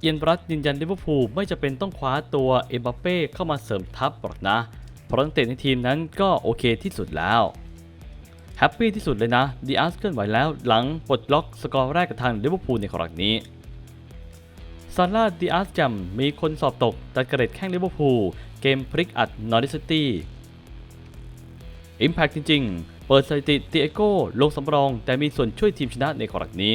เอียนบรัสยืนยันลิเวอร์พูลไม่จะเป็นต้องคว้าตัวเอ็มบัปเป้เข้ามาเสริมทัพหรอกนะ เพราะนักเตะในทีมนั้นก็โอเคที่สุดแล้วแฮปปี้ที่สุดเลยนะดีอาร์สเคลื่อนไหวแล้วหลังปลดล็อกสกอร์แรกกับทางลิเวอร์พูลในครั้งนี้ซาร่าดีอาร์สจำมีคนสอบตกแตัดเกรดแข้งลิเวอร์พูลเกมพลิกอัดนอริสตี้อิมแพคจริง ๆ เปิดสถิติติเอโก้ลงสำรองแต่มีส่วนช่วยทีมชนะในครั้งนี้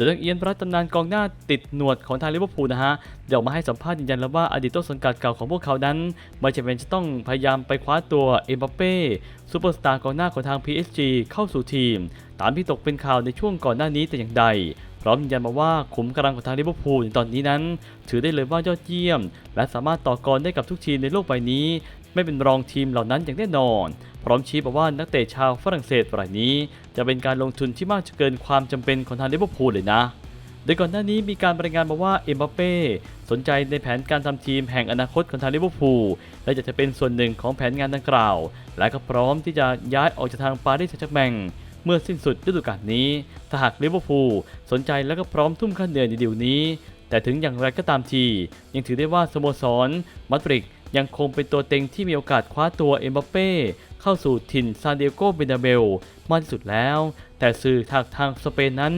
ดยทางเอียนรัตตำนานกองหน้าติดหนวดของทางลิเวอร์พูลนะฮะเดี๋ยวมาให้สัมภาษณ์ยืนยันแล้วว่าอดีตต้นสังกัดเก่าของพวกเขานั้นไม่จำเป็นจะต้องพยายามไปคว้าตัวเอ็มบัปเป้ซูเปอร์สตาร์กองหน้าของทาง PSG เข้าสู่ทีม ตามที่ตกเป็นข่าวในช่วงก่อนหน้านี้แต่อย่างใดพร้อมยืนยันมาว่าขุมกำลังของทางลิเวอร์พูลในตอนนี้นั้น ถือได้เลยว่ายอดเยี่ยม และสามารถต่อกรได้กับทุกทีมในโลกใบนี้ ไม่เป็นรองทีมเหล่านั้นอย่างแน่นอน พร้อมชี้บอกว่านักเตะชาวฝรั่งเศสรายนี้ จะเป็นการลงทุนที่มากจนเกินความจำเป็นของทางลิเวอร์พูลเลยนะ โดยก่อนหน้านี้มีการรายงานมาว่าเอ็มบัปเป้สนใจในแผนการทำทีมแห่งอนาคตของทางลิเวอร์พูลและจะจะเป็นส่วนหนึ่งของแผนงานดังกล่าว และก็พร้อมที่จะย้ายออกจากทางปารีสแซงต์แชร์แมงเมื่อสิ้นสุดฤดูกาลนี้ ถ้าหากลิเวอร์พูลสนใจและก็พร้อมทุ่มค่าเหนื่อยในดีลนี้ แต่ถึงอย่างไรก็ตามที ยังถือได้ว่าสโมสรมาดริด ยังคงเป็นตัวเต็งที่มีโอกาสคว้าตัวเอ็มบัปเป้เข้าสู่ถิ่นซานดิเอโกเบนาเบลมากที่สุดแล้ว แต่สื่อทางทางสเปนนั้น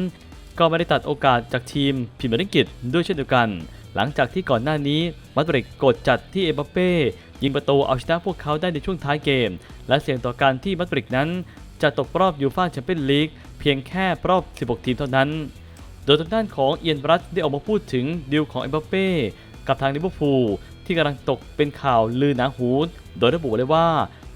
ก็ไม่ได้ตัดโอกาสจากทีมพรีเมียร์ลีกด้วยเช่นเดียวกัน หลังจากที่ก่อนหน้านี้มาดริดกดจัดที่เอ็มบัปเป้ยิงประตูเอาชนะพวกเขาได้ในช่วงท้ายเกม และเสี่ยงต่อการที่มาดริดนั้น จะตกรอบยูฟ่าแชมเปี้ยนลีกเพียงแค่รอบ 16 ทีมเท่านั้น โดยทางด้านของเอียนรัสได้ออกมาพูดถึงดีลของเอ็มบัปเป้กับทางลิเวอร์พูล ที่กำลังตกเป็นข่าวลือหนาหูโดยระบุเลยว่า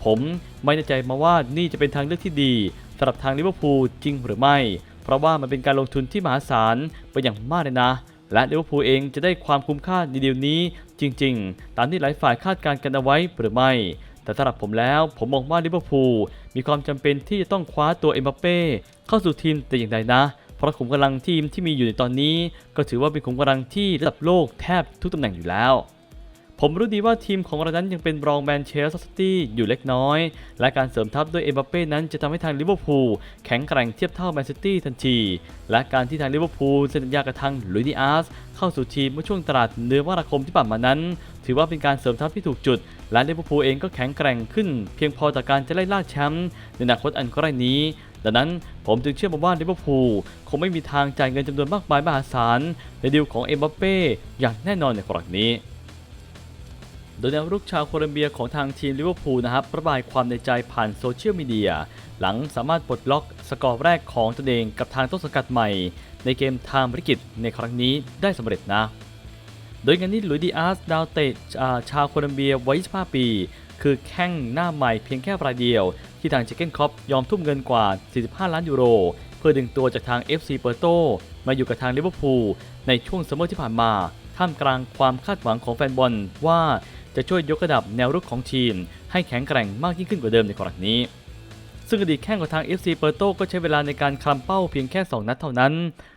ผมไม่แน่ใจมาว่านี่จะเป็นทางเลือกที่ดีสำหรับทางลิเวอร์พูลจริงหรือไม่ เพราะว่ามันเป็นการลงทุนที่มหาศาลเป็นอย่างมากเลยนะ และลิเวอร์พูลเองจะได้ความคุ้มค่าในเดีลนี้จริง ๆ ตามที่หลายฝ่ายคาดการณ์กันเอาไว้หรือไม่แต่สำหรับผมแล้วผมมองว่าลิเวอร์พูลมีความจำเป็นที่จะต้องคว้าตัวเอ็มบัปเป้เข้าสู่ทีมแต่อย่างใดนะ เพราะขุมกำลังทีมที่มีอยู่ในตอนนี้ ก็ถือว่าเป็นขุมกำลังที่ระดับโลกแทบทุกตำแหน่งอยู่แล้ว ผมรู้ดีว่าทีมของเรานั้นยังเป็นรองแมนเชสเตอร์ซิตี้อยู่เล็กน้อย และการเสริมทัพด้วยเอ็มบัปเป้นั้นจะทำให้ทางลิเวอร์พูลแข็งแกร่งเทียบเท่าแมนซิตี้ทันที และการที่ทางลิเวอร์พูลเซ็นสัญญากับทางลุยดิอาร์สเข้าสู่ทีมเมื่อช่วงตลาดเดือนมกราคมที่ผ่านมานั้น ถือว่าเป็นการเสริมทัพที่ถูกจุด และลิเวอร์พูลเองก็แข็งแกร่งขึ้น เพียงพอต่อการจะไล่ล่าแชมป์ในอนาคตอันใกล้นี้ดังนั้นผมจึงเชื่อมาว่าลิเวอร์พูลคงไม่มีทางจ่ายเงินจำนวนมากมายมหาศาลในดีลของเอ็มบัปเป้อย่างแน่นอนในครั้งนี้ โดยแนวรุกชาวโคลอมเบียของทางทีมลิเวอร์พูลนะครับระบายความในใจผ่านโซเชียลมีเดียหลังสามารถปลดล็อกสกอร์แรกของตนเองกับทางต้นสังกัดใหม่ ในเกมทางบริกิตในครั้งนี้ได้สำเร็จนะ โดยงานนี้หลุยส์ดีอาร์สดาวเตะชาวโคลอมเบียวัย 25 ปี คือแข้งหน้าใหม่เพียงแค่รายเดียว ที่ทางเจเกนคอปยอมทุ่มเงินกว่า 45 ล้านยูโร เพื่อดึงตัวจากทาง FC เปอร์โตมาอยู่กับทางลิเวอร์พูลในช่วงซัมเมอร์ที่ผ่านมาท่ามกลางความคาดหวังของแฟนบอลว่า จะช่วยยกระดับแนวรุกของทีม ให้แข็งแกร่งมากยิ่งขึ้นกว่าเดิมในครั้งนี้ ซึ่งอดีตแข้งของทาง FC เปอร์โตก็ใช้เวลาในการคลำเป้าเพียงแค่ 2 นัดเท่านั้น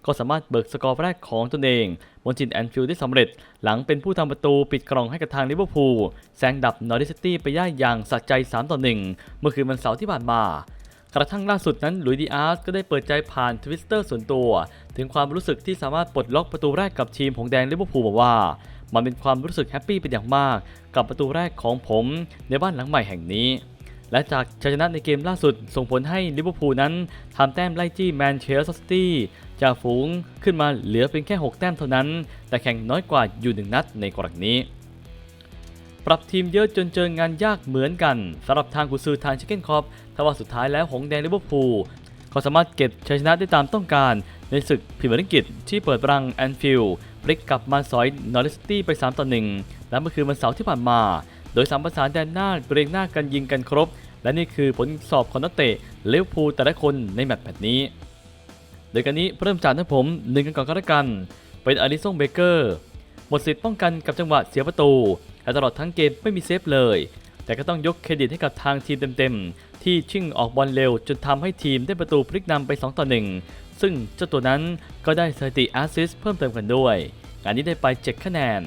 ก็สามารถเบิกสกอร์แรกของตนเอง บนถิ่นแอนฟิลด์ได้สำเร็จ หลังเป็นผู้ทำประตูปิดกล่องให้กับทางลิเวอร์พูลแซงดับนอริสตี้ไปได้อย่างสะใจ3ต่อ1เมื่อคืนวันเสาร์ที่ผ่านมากระทั่งล่าสุดนั้นลุยดีอาร์สก็ได้เปิดใจผ่านทวิตเตอร์ส่วนตัว ถึงความรู้สึกที่สามารถปลดล็อกประตูแรกกับทีมผงแดงลิเวอร์พูลบอกว่า มันเป็นความรู้สึกแฮปปี้เป็นอย่างมาก กับประตูแรกของผมในบ้านหลังใหม่แห่งนี้ และจากชัยชนะในเกมล่าสุดส่งผลให้ลิเวอร์พูลนั้นทำแต้มไล่จี้แมนเชสเตอร์ซิตี้จากฝูงขึ้นมาเหลือเพียงแค่ 6 แต้มเท่านั้น แต่แข่งน้อยกว่าอยู่1นัดในกรณีนี้ปรับทีมเยอะจนเจองานยากเหมือนกันสำหรับทางกุซือทางชิคเก้นคอปทว่าสุดท้ายแล้วหงแดงลิเวอร์พูลเขาสามารถเก็บชัยชนะได้ตามต้องการ ในศึกพรีเมียร์ลีกที่เปิดรังแอนฟิลด์พลิกกลับมาสอยนอริสตี้ไป3ต่อ1และเมื่อคืนวันเสาร์ที่ผ่านมา โดยสามประสานแดนหน้าเรียงหน้ากันยิงกันครบ และนี่คือผลสอบของนักเตะลิเวพูแต่ละคนในแมตช์แบบนี้ โดยการนี้เริ่มจากนะผมหนึ่งกันก่อนก็แล้วกัน เป็นอาริซงเบเกอร์หมดสิทธิ์ป้องกันกับจังหวะเสียประตูและตลอดทั้งเกมไม่มีเซฟเลย แต่ก็ต้องยกเครดิตให้กับทางทีมเต็มๆที่ชิ่งออกบอลเร็วจนทำให้ทีมได้ประตูพลิกนำไป2ต่อ1 ซึ่งเจ้าตัวนั้นก็ได้สถิติแอสซิสเพิ่มเติมกันด้วย งานนี้ได้ไป 7 คะแนน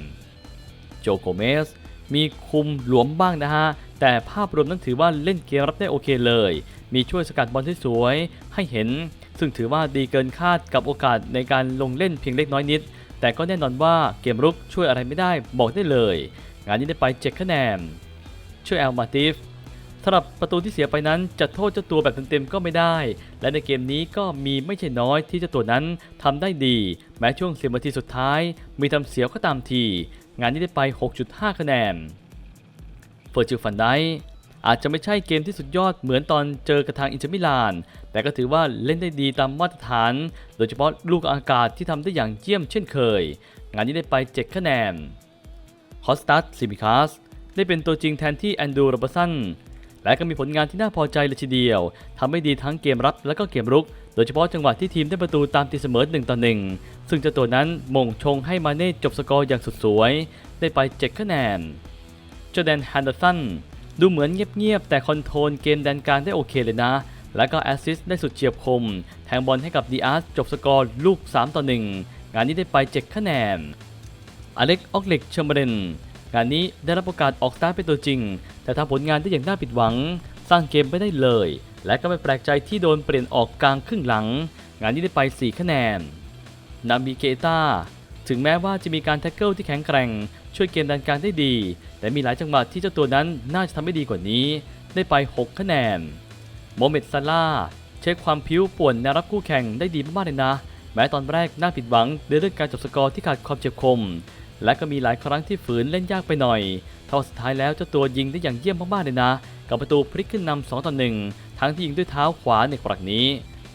โจโกเมสมีคุมหลวมบ้างนะฮะ แต่ภาพรวมนั้นถือว่าเล่นเกมรับได้โอเคเลย มีช่วยสกัดบอลที่สวยๆให้เห็น ซึ่งถือว่าดีเกินคาดกับโอกาสในการลงเล่นเพียงเล็กน้อยนิด แต่ก็แน่นอนว่าเกมรุกช่วยอะไรไม่ได้บอกได้เลย งานนี้ได้ไป 7 คะแนน ช่วยแอลมาติฟ สำหรับประตูที่เสียไปนั้นจะโทษเจ้าตัวแบบเต็มๆก็ไม่ได้ และในเกมนี้ก็มีไม่ใช่น้อยที่เจ้าตัวนั้นทำได้ดี แม้ช่วง10นาทีสุดท้าย มีทำเสียก็ตามที งานนี้ได้ไป 6.5 คะแนนเฟอร์จิลฟันไดอาจจะไม่ใช่เกมที่สุดยอดเหมือนตอนเจอกระทางอินเตอร์มิลาน แต่ก็ถือว่าเล่นได้ดีตามมาตรฐาน โดยเฉพาะลูกอากาศที่ทำได้อย่างเยี่ยมเช่นเคย งานนี้ได้ไป 7 คะแนนฮอสตัสซิมิคัสได้เป็นตัวจริงแทนที่แอนดูโรบสัน และก็มีผลงานที่น่าพอใจเลยทีเดียวทำให้ดีทั้งเกมรับและก็เกมรุก โดยเฉพาะจังหวะที่ทีมได้ประตูตามตีเสมอ1ต่อ1ซึ่งเจ้าตัวนั้นมงชงให้มาเน่จบสกอร์อย่างสุดสวย ได้ไป7คะแนนจอแดนแฮนเดอร์สันดูเหมือนเงียบๆ แต่คอนโทรลเกมแดนกางได้โอเคเลยนะ แล้วก็แอสซิสต์ได้สุดเฉียบคม แทงบอลให้กับดีอาร์สจบสกอร์ลูก 3 ต่อ 1 งานนี้ได้ไป7คะแนน อเล็กออกเล็กเชมเบรน งานนี้ได้รับโอกาสออกสตาร์ทเป็นตัวจริง แต่ทำผลงานได้อย่างน่าผิดหวัง สร้างเกมไม่ได้เลย และก็ไม่แปลกใจที่โดนเปลี่ยนออกกลางครึ่งหลัง งานนี้ได้ไป 4 คะแนน นามิเกตาถึงแม้ว่าจะมีการแท็กเกิลที่แข็งแกร่ง ช่วยเกมดันการได้ดี แต่มีหลายจังหวะที่เจ้าตัวนั้นน่าจะทำได้ดีกว่านี้ ได้ไป 6 คะแนนโมเมดซาลาเช็คความผิวป่วนแนวรับคู่แข่งได้ดีมากๆเลยนะ แม้ตอนแรกน่าผิดหวังในเรื่องการจบสกอร์ที่ขาดความเจ็บคม และก็มีหลายครั้งที่ฝืนเล่นยากไปหน่อยเท่าสุดท้ายแล้วเจ้าตัวยิงได้อย่างเยี่ยมมากๆเลยนะ กับประตูพลิกขึ้นนำ2ต่อ1ทั้งที่ยิงด้วยเท้าขวาในครั้งนี้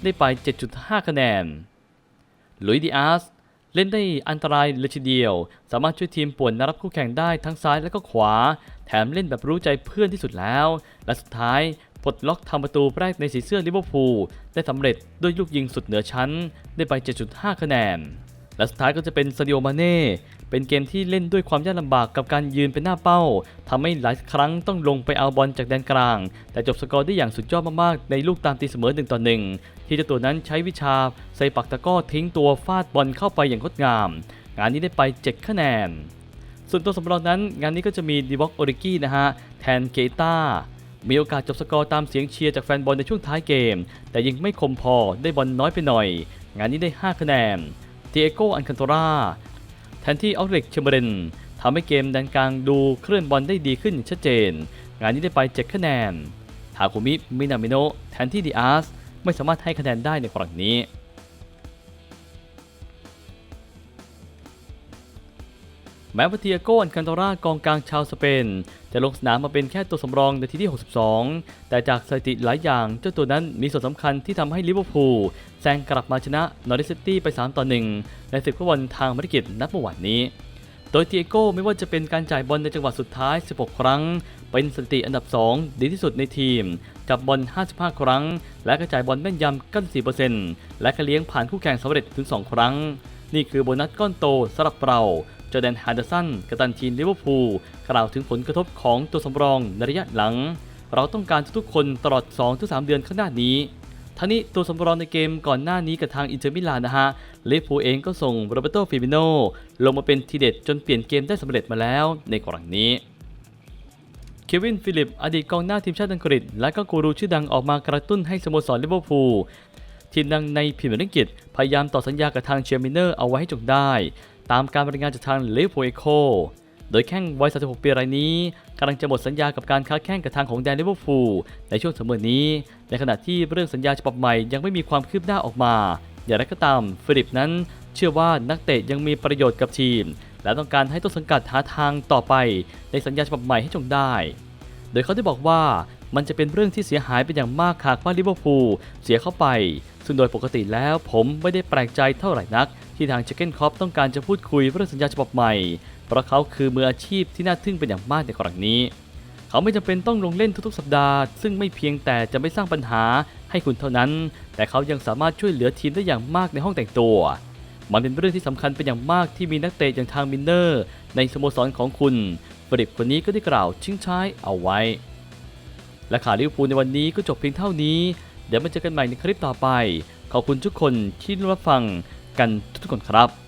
ได้ไป 7.5 คะแนนลุยดิอาสเล่นได้อันตรายเลยทีเดียว สามารถช่วยทีมป่วนนักรับคู่แข่งได้ทั้งซ้ายและก็ขวา แถมเล่นแบบรู้ใจเพื่อนที่สุดแล้ว และสุดท้ายปลดล็อกทำประตูแรกในสีเสื้อลิเวอร์พูลได้สำเร็จด้วยลูกยิงสุดเหนือชั้น ได้ไป 7.5 คะแนน และสุดท้ายก็จะเป็นซาดิโอมาเน่ เป็นเกมที่เล่นด้วยความยากลำบากกับการยืนเป็นหน้าเป้าทำให้หลายครั้งต้องลงไปเอาบอลจากแดนกลาง แต่จบสกอร์ได้อย่างสุดยอดมากๆ ในลูกตามตีเสมอ1ต่อ1ที่เจ้าตัวนั้นใช้วิชาใส่ปักตะก้อทิ้งตัวฟาดบอลเข้าไปอย่างงดงาม งานนี้ได้ไป 7 คะแนน ส่วนตัวสำรองนั้น งานนี้ก็จะมีดีบ็อกโอริกี้นะฮะแทนเกตามีโอกาสจบสกอร์ตามเสียงเชียร์จากแฟนบอลในช่วงท้ายเกม แต่ยิงไม่คมพอได้บอลน้อยไปหน่อย งานนี้ได้ 5 คะแนนเตียโกอันคันโตรา นที่ออกเล็กเชมเบรนทำให้เกมแดนกลางดูเคลื่อนบอลได้ดีขึ้นชัดเจน งานนี้ได้ไป 7 คะแนนทาคุมิ มินามิโนะแทนที่ดีอาร์สไม่สามารถให้คะแนนได้ในครั้งนี้ แม้ว่าเทียโกอันคันโตรากองกลางชาวสเปน จะลงสนามมาเป็นแค่ตัวสำรองในทีที่ 62 แต่จากสถิติหลายอย่างเจ้าตัวนั้นมีส่วนสำคัญที่ทำให้ลิเวอร์พูลแซงกลับมาชนะนอริสซิตี้ไป 3 ต่อ 1 ในศึกฟุตบอลทางภารกิจนัดเมื่อวานนี้ โดยเทียโก้ไม่ว่าจะเป็นการจ่ายบอลในจังหวะสุดท้าย 16 ครั้ง เป็นสถิติอันดับ 2 ดีที่สุดในทีม จับบอล 55 ครั้ง และกระจายบอลแม่นยำ94%และกระเลี้ยงผ่านคู่แข่งสำเร็จถึง 2 ครั้ง นี่คือโบนัสก้อนโตสำหรับเรา จอแดนฮาร์เดสันกัปตันทีมลิเวอร์พูลกล่าวถึงผลกระทบของตัวสำรองในระยะหลัง เราต้องการทุกคนตลอด 2-3 เดือนข้างหน้านี้ทั้งนี้ตัวสำรองในเกมก่อนหน้านี้กับทางอินเตอร์มิลานนะฮะลิเวอร์พูลเองก็ส่งโรเบโตฟิมิโนลงมาเป็นทีเด็ดจนเปลี่ยนเกมได้สำเร็จมาแล้วในครั้งนี้เควินฟิลิป อดีตกองหน้าทีมชาติอังกฤษ และก็กูรูชื่อดังออกมากระตุ้นให้สโมสรลิเวอร์พูลทีมดังในพรีเมียร์ลีกพยายามต่อสัญญากับทางเชียร์มินเนอร์เอาไว้ให้จงได้ ตามการบรายงานจากทางลิเวอร์พูลเอโคโดยแข้งวัย 36 ปีรายนี้กำลังจะหมดสัญญากับการค้าแข่งกับทางของแดนลิเวอร์พูลในช่วงสมอนี้ ในขณะที่เรื่องสัญญาฉบับใหม่ยังไม่มีความคืบหน้าออกมา อย่างไรก็ตามฟิลิปนั้นเชื่อว่านักเตะยังมีประโยชน์กับทีม และต้องการให้ต้นสังกัดหาทางต่อไป ในสัญญาฉบับใหม่ให้จงได้ โดยเขาได้บอกว่ามันจะเป็นเรื่องที่เสียหายเป็นอย่างมากหากว่าลิเวอร์พูลเสียเข้าไป ซึ่งโดยปกติแล้วผมไม่ได้แปลกใจเท่าไหร่นัก ที่ทางเชเกนคอปต้องการจะพูดคุยเรื่องสัญญาฉบับใหม่ เพราะเขาคือมืออาชีพที่น่าทึ่งเป็นอย่างมากในครั้งนี้ เขาไม่จำเป็นต้องลงเล่นทุกๆ สัปดาห์ ซึ่งไม่เพียงแต่จะไม่สร้างปัญหาให้คุณเท่านั้น แต่เขายังสามารถช่วยเหลือทีมได้อย่างมากในห้องแต่งตัว มันเป็นเรื่องที่สำคัญเป็นอย่างมากที่มีนักเตะอย่างทางมินเนอร์ ในสโมสรของคุณฟริปคนนี้ก็ได้กล่าวชิงช้ายเอาไว้ และข่าวลิเวอร์พูลในวันนี้ก็จบเพียงเท่านี้ เดี๋ยวมาเจอกันใหม่ในคลิปต่อไป ขอบคุณทุกคนที่รับฟัง กันทุกคนครับ